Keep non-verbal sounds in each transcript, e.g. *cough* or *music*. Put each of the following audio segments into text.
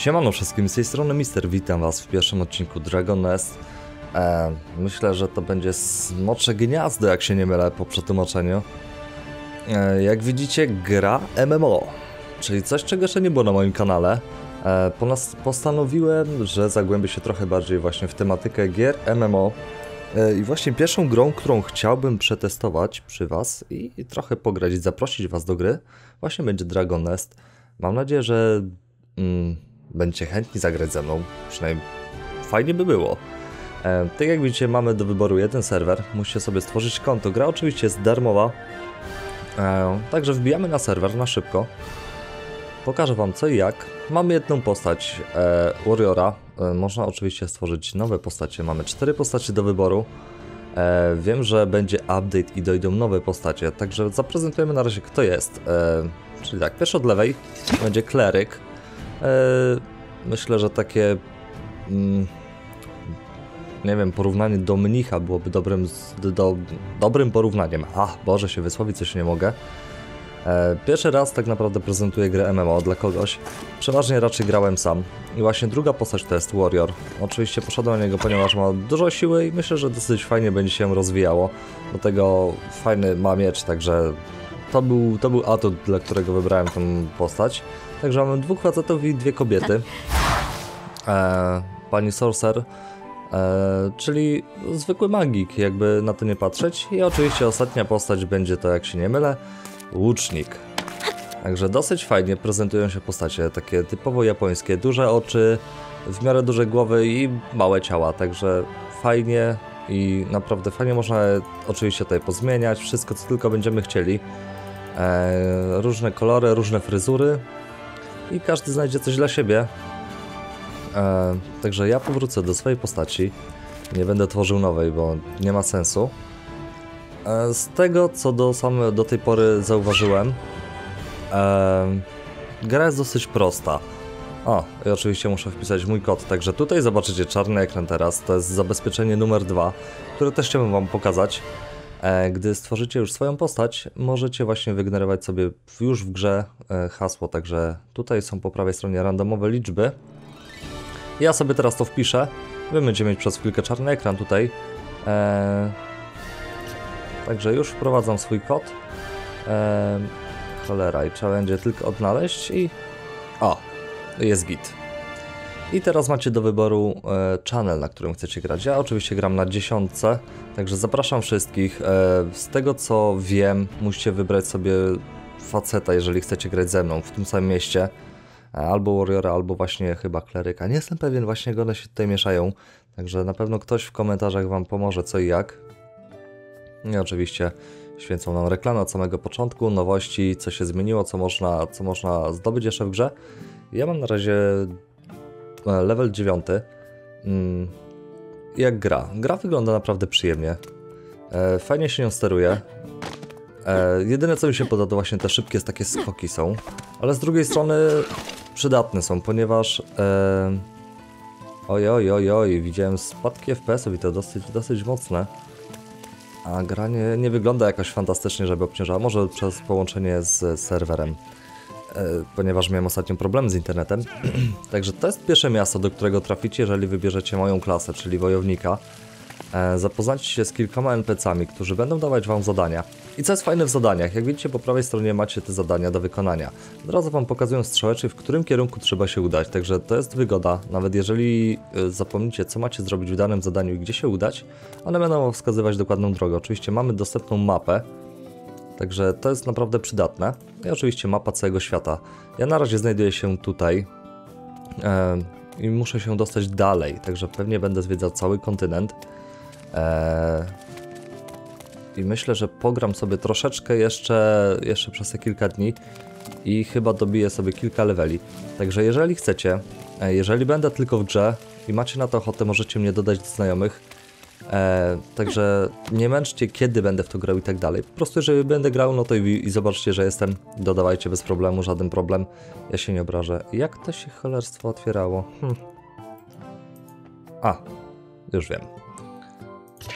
Siemano wszystkim, z tej strony Mister, witam was w pierwszym odcinku Dragon Nest. E, myślę, że to będzie smocze gniazdo, jak się nie mylę po przetłumaczeniu. E, jak widzicie, gra MMO, czyli coś, czego jeszcze nie było na moim kanale. E, postanowiłem, że zagłębię się trochę bardziej właśnie w tematykę gier MMO. E, I właśnie pierwszą grą, którą chciałbym przetestować przy was i, i trochę pograć, zaprosić was do gry, właśnie będzie Dragon Nest. Mam nadzieję, że mm, będziecie chętni zagrać ze mną. Przynajmniej fajnie by było. E, tak jak widzicie, mamy do wyboru jeden serwer. Musicie sobie stworzyć konto. Gra oczywiście jest darmowa. E, także wbijamy na serwer na szybko. Pokażę wam co i jak. Mamy jedną postać e, Warriora. E, można oczywiście stworzyć nowe postacie. Mamy cztery postacie do wyboru. E, wiem, że będzie update i dojdą nowe postacie, także zaprezentujemy na razie kto jest. E, czyli tak, pierwszy od lewej będzie kleryk. E, myślę, że takie. Mm, nie wiem, porównanie do mnicha byłoby dobrym, do, dobrym porównaniem. Ach, Boże, się wysłowić coś nie mogę. E, Pierwszy raz tak naprawdę prezentuję grę MMO dla kogoś. Przeważnie raczej grałem sam. I właśnie druga postać to jest Warrior. Oczywiście poszedłem na niego, ponieważ ma dużo siły i myślę, że dosyć fajnie będzie się rozwijało. Do tego fajny ma miecz, także to był, to był atut, dla którego wybrałem tę postać. Także mamy dwóch facetów i dwie kobiety. E, pani Sorcer, e, czyli zwykły magik, jakby na to nie patrzeć. I oczywiście ostatnia postać będzie to, jak się nie mylę, łucznik. Także dosyć fajnie prezentują się postacie, takie typowo japońskie, duże oczy, w miarę duże głowy i małe ciała, także fajnie i naprawdę fajnie można oczywiście tutaj pozmieniać, wszystko co tylko będziemy chcieli. E, różne kolory, różne fryzury i każdy znajdzie coś dla siebie. E, także ja powrócę do swojej postaci. Nie będę tworzył nowej, bo nie ma sensu. E, z tego, co do, same, do tej pory zauważyłem, gra jest dosyć prosta. O, i oczywiście muszę wpisać mój kod, także tutaj zobaczycie czarny ekran teraz, to jest zabezpieczenie numer dwa, które też chciałbym wam pokazać. E, Gdy stworzycie już swoją postać, możecie właśnie wygenerować sobie już w grze e, hasło, także tutaj są po prawej stronie randomowe liczby. Ja sobie teraz to wpiszę, wy będziecie mieć przez chwilkę czarny ekran tutaj. E, Także już wprowadzam swój kod. E, cholera, i trzeba będzie tylko odnaleźć i... O, jest git. I teraz macie do wyboru e, channel, na którym chcecie grać. Ja oczywiście gram na dziesiątce, także zapraszam wszystkich. E, z tego co wiem, musicie wybrać sobie faceta, jeżeli chcecie grać ze mną w tym samym mieście. E, Albo Warriora, albo właśnie chyba kleryka. Nie jestem pewien, właśnie one się tutaj mieszają. Także na pewno ktoś w komentarzach wam pomoże co i jak. I oczywiście święcą nam reklamy od samego początku, nowości, co się zmieniło, co można, co można zdobyć jeszcze w grze. Ja mam na razie level 9. Mm, Jak gra? Gra wygląda naprawdę przyjemnie. E, Fajnie się nią steruje. E, Jedyne co mi się podoba to właśnie te szybkie takie skoki są, ale z drugiej strony przydatne są, ponieważ e, oj oj oj oj, widziałem spadki FPS-ów i to dosyć, dosyć mocne. A gra nie, nie wygląda jakoś fantastycznie, żeby obciążała. Może przez połączenie z serwerem, ponieważ miałem ostatnio problem z internetem. *clears throat* Także to jest pierwsze miasto, do którego traficie, jeżeli wybierzecie moją klasę, czyli wojownika. E, zapoznacie się z kilkoma NPC-ami, którzy będą dawać wam zadania. I co jest fajne w zadaniach? Jak widzicie, po prawej stronie macie te zadania do wykonania. Od razu wam pokazują strzałeczki, w którym kierunku trzeba się udać. Także to jest wygoda. Nawet jeżeli e, zapomnicie, co macie zrobić w danym zadaniu i gdzie się udać, one będą wam wskazywać dokładną drogę. Oczywiście mamy dostępną mapę, Także to jest naprawdę przydatne. I oczywiście mapa całego świata. Ja na razie znajduję się tutaj e, i muszę się dostać dalej, także pewnie będę zwiedzał cały kontynent. E, I myślę, że pogram sobie troszeczkę jeszcze, jeszcze przez te kilka dni i chyba dobiję sobie kilka leveli. Także jeżeli chcecie, e, jeżeli będę tylko w grze i macie na to ochotę, możecie mnie dodać do znajomych. E, także nie męczcie, kiedy będę w to grał i tak dalej. Po prostu, jeżeli będę grał, no to i, i zobaczcie, że jestem. Dodawajcie bez problemu, żaden problem. Ja się nie obrażę. Jak to się cholerstwo otwierało? Hm. A, już wiem.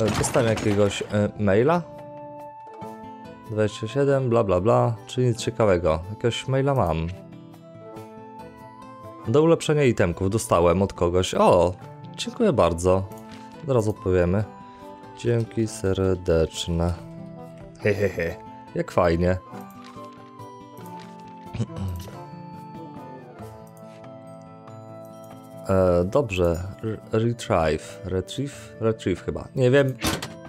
E, Dostałem jakiegoś e, maila. 27, bla bla bla, czyli nic ciekawego. Jakiegoś maila mam. Do ulepszenia itemków dostałem od kogoś. O, dziękuję bardzo. Zaraz odpowiemy. Dzięki serdeczne. Hehehe, jak fajnie. E, dobrze, retrieve, retrieve, retrieve chyba. Nie wiem,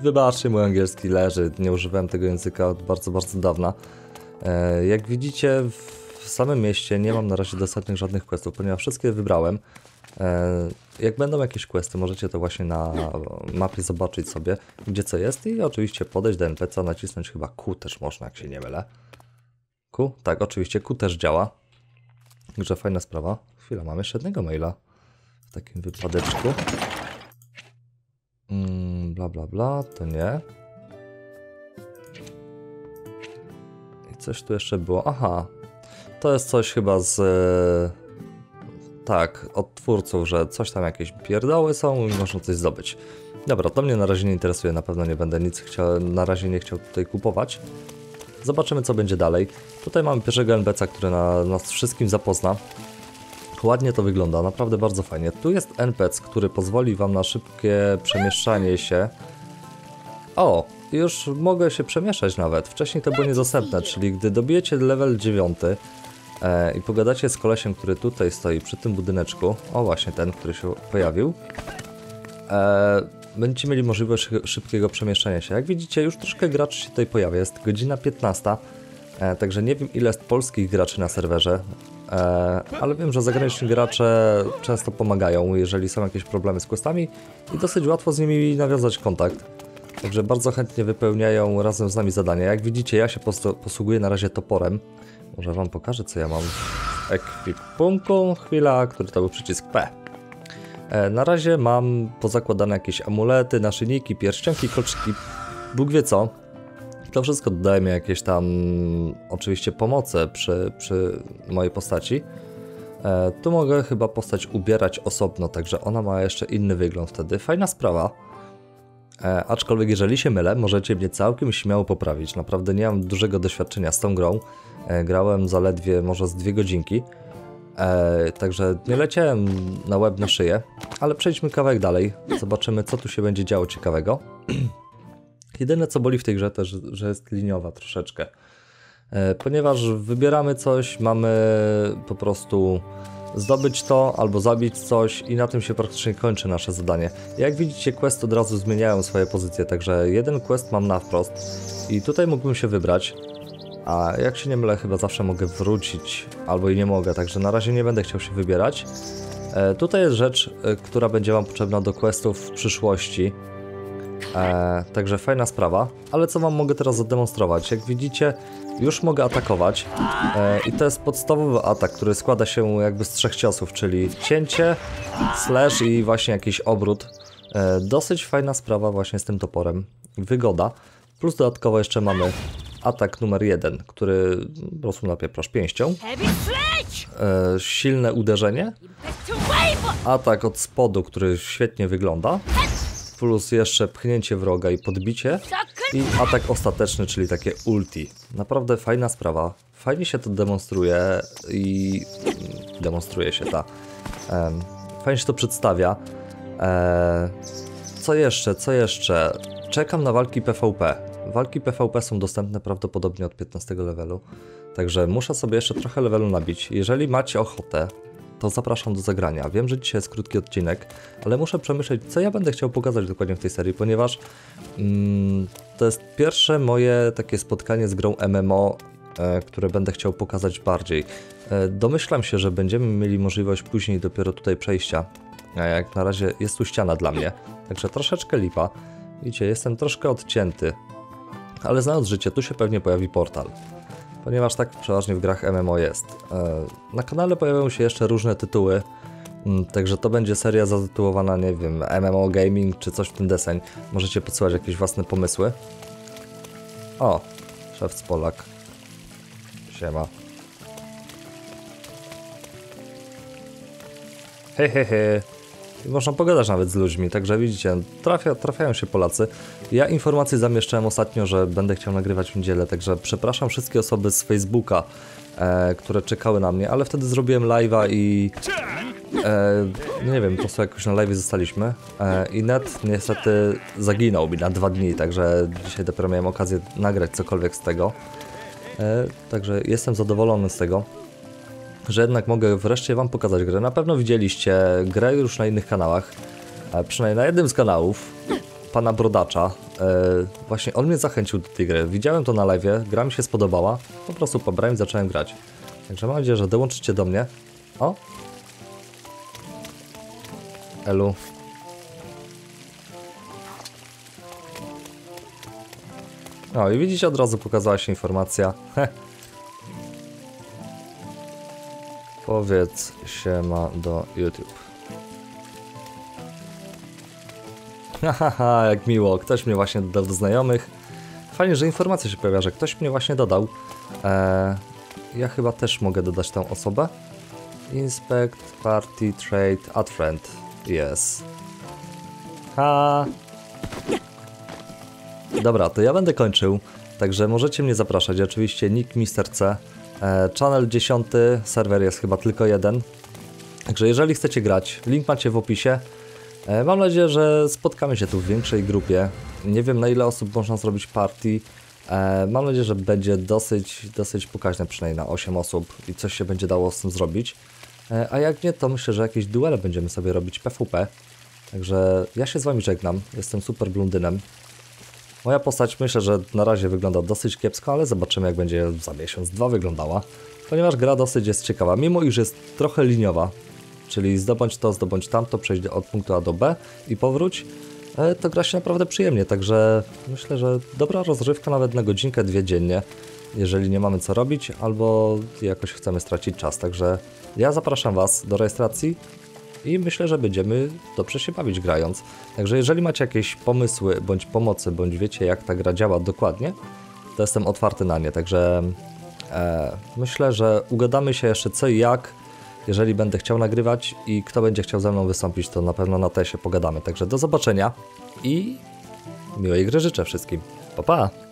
wybaczcie, mój angielski leży, nie używałem tego języka od bardzo, bardzo dawna. E, jak widzicie, w samym mieście nie mam na razie dostępnych żadnych questów, ponieważ wszystkie wybrałem. E, jak będą jakieś questy, możecie to właśnie na mapie zobaczyć sobie, gdzie co jest i oczywiście podejść do NPC, nacisnąć chyba Q też można, jak się nie mylę. Q? Tak, oczywiście Q też działa. Także fajna sprawa. Chwila, mam jeszcze jednego maila. W takim wypadeczku. Mm, bla bla bla, to nie. I coś tu jeszcze było. Aha. To jest coś chyba z. Tak, od twórców, że coś tam jakieś pierdoły są i można coś zdobyć. Dobra, to mnie na razie nie interesuje, na pewno nie będę nic chciał, na razie nie chciał tutaj kupować. Zobaczymy co będzie dalej. Tutaj mamy pierwszego NPC, który na, nas wszystkim zapozna. Ładnie to wygląda, naprawdę bardzo fajnie. Tu jest NPC, który pozwoli Wam na szybkie przemieszczanie się. O, już mogę się przemieszczać nawet. Wcześniej to było niedostępne, czyli gdy dobijecie level 9 e, i pogadacie z kolesiem, który tutaj stoi przy tym budyneczku, o właśnie ten, który się pojawił, e, będziecie mieli możliwość szy- szybkiego przemieszczania się. Jak widzicie, już troszkę graczy się tutaj pojawia, jest godzina 15, e, także nie wiem ile jest polskich graczy na serwerze, e, ale wiem, że zagraniczni gracze często pomagają, jeżeli są jakieś problemy z questami i dosyć łatwo z nimi nawiązać kontakt. Także bardzo chętnie wypełniają razem z nami zadania. Jak widzicie, ja się posługuję na razie toporem. Może wam pokażę, co ja mam w ekwipunku. Chwila, który to był przycisk P. E, Na razie mam pozakładane jakieś amulety, naszyjniki, pierścionki, kolczyki, Bóg wie co. To wszystko dodaje mi jakieś tam oczywiście pomoce przy, przy mojej postaci. E, tu mogę chyba postać ubierać osobno, także ona ma jeszcze inny wygląd wtedy. Fajna sprawa. E, aczkolwiek jeżeli się mylę, możecie mnie całkiem śmiało poprawić. Naprawdę nie mam dużego doświadczenia z tą grą. E, grałem zaledwie może z dwie godzinki. E, także nie leciałem na łeb na szyję, ale przejdźmy kawałek dalej. Zobaczymy, co tu się będzie działo ciekawego. *clears throat* Jedyne, co boli w tej grze, to, że, jest liniowa troszeczkę. E, ponieważ wybieramy coś, mamy po prostu zdobyć to albo zabić coś i na tym się praktycznie kończy nasze zadanie. Jak widzicie, quest od razu zmieniają swoje pozycje, także jeden quest mam na wprost i tutaj mógłbym się wybrać, a jak się nie mylę, chyba zawsze mogę wrócić albo i nie mogę, także na razie nie będę chciał się wybierać. E, tutaj jest rzecz, e, która będzie Wam potrzebna do questów w przyszłości. E, także fajna sprawa, ale co Wam mogę teraz zademonstrować? Jak widzicie, już mogę atakować e, i to jest podstawowy atak, który składa się jakby z trzech ciosów, czyli cięcie, slash i właśnie jakiś obrót. E, dosyć fajna sprawa właśnie z tym toporem, wygoda, plus dodatkowo jeszcze mamy atak numer jeden, który po prostu napieprzasz pięścią, e, silne uderzenie, atak od spodu, który świetnie wygląda, plus jeszcze pchnięcie wroga i podbicie i atak ostateczny, czyli takie ulti. Naprawdę fajna sprawa. Fajnie się to demonstruje i mm, demonstruje się ta. fajnie się to przedstawia. E, co jeszcze? Co jeszcze? Czekam na walki PvP. Walki PvP są dostępne prawdopodobnie od 15 levelu. Także muszę sobie jeszcze trochę levelu nabić. Jeżeli macie ochotę, to zapraszam do zagrania. Wiem, że dzisiaj jest krótki odcinek, ale muszę przemyśleć, co ja będę chciał pokazać dokładnie w tej serii, ponieważ mm, to jest pierwsze moje takie spotkanie z grą MMO, e, które będę chciał pokazać bardziej. E, domyślam się, że będziemy mieli możliwość później dopiero tutaj przejścia. A jak na razie jest tu ściana dla mnie, także troszeczkę lipa. Widzicie, jestem troszkę odcięty, ale znając życie, tu się pewnie pojawi portal ponieważ tak przeważnie w grach MMO jest. E, Na kanale pojawią się jeszcze różne tytuły, mm, także to będzie seria zatytułowana, nie wiem, MMO Gaming czy coś w ten deseń. Możecie podsyłać jakieś własne pomysły. O, szef z Polak. Siema. Hej, hej, hej. Można pogadać nawet z ludźmi, także widzicie, trafia, trafiają się Polacy. Ja informacje zamieszczałem ostatnio, że będę chciał nagrywać w niedzielę, także przepraszam wszystkie osoby z Facebooka, e, które czekały na mnie, ale wtedy zrobiłem live'a i E, nie wiem, po prostu jakoś na live zostaliśmy e, i net niestety zaginął mi na dwa dni, także dzisiaj dopiero miałem okazję nagrać cokolwiek z tego. E, także jestem zadowolony z tego, że jednak mogę wreszcie Wam pokazać grę. Na pewno widzieliście grę już na innych kanałach, przynajmniej na jednym z kanałów pana Brodacza. E, właśnie on mnie zachęcił do tej gry. Widziałem to na live, gra mi się spodobała, po prostu pobrałem i zacząłem grać. Także mam nadzieję, że dołączycie do mnie. O! Elu. O i widzicie, od razu pokazała się informacja. Heh. Powiedz się ma do YouTube. Hahaha, jak miło. Ktoś mnie właśnie dodał do znajomych. Fajnie, że informacja się pojawia, że ktoś mnie właśnie dodał. Eee, ja chyba też mogę dodać tą osobę. Inspect, party, trade, add friend. Yes. Ha. Dobra, to ja będę kończył. Także możecie mnie zapraszać. Oczywiście nick Mr. C. E, channel 10, serwer jest chyba tylko jeden. Także jeżeli chcecie grać, link macie w opisie. E, mam nadzieję, że spotkamy się tu w większej grupie. Nie wiem na ile osób można zrobić party. E, mam nadzieję, że będzie dosyć, dosyć pokaźne, przynajmniej na 8 osób i coś się będzie dało z tym zrobić. A jak nie, to myślę, że jakieś duele będziemy sobie robić PvP. Także ja się z Wami żegnam. Jestem super blondynem. Moja postać myślę, że na razie wygląda dosyć kiepsko, ale zobaczymy jak będzie za miesiąc, dwa wyglądała. Ponieważ gra dosyć jest ciekawa, mimo iż jest trochę liniowa, czyli zdobądź to, zdobądź tamto, przejść od punktu A do B i powróć, e, to gra się naprawdę przyjemnie, także myślę, że dobra rozrywka nawet na godzinkę, dwie dziennie, jeżeli nie mamy co robić albo jakoś chcemy stracić czas, także ja zapraszam Was do rejestracji i myślę, że będziemy dobrze się bawić grając. Także jeżeli macie jakieś pomysły bądź pomocy, bądź wiecie jak ta gra działa dokładnie, to jestem otwarty na nie, także e, myślę, że ugadamy się jeszcze co i jak, jeżeli będę chciał nagrywać i kto będzie chciał ze mną wystąpić, to na pewno na te się pogadamy. Także do zobaczenia i miłej gry życzę wszystkim. Pa pa!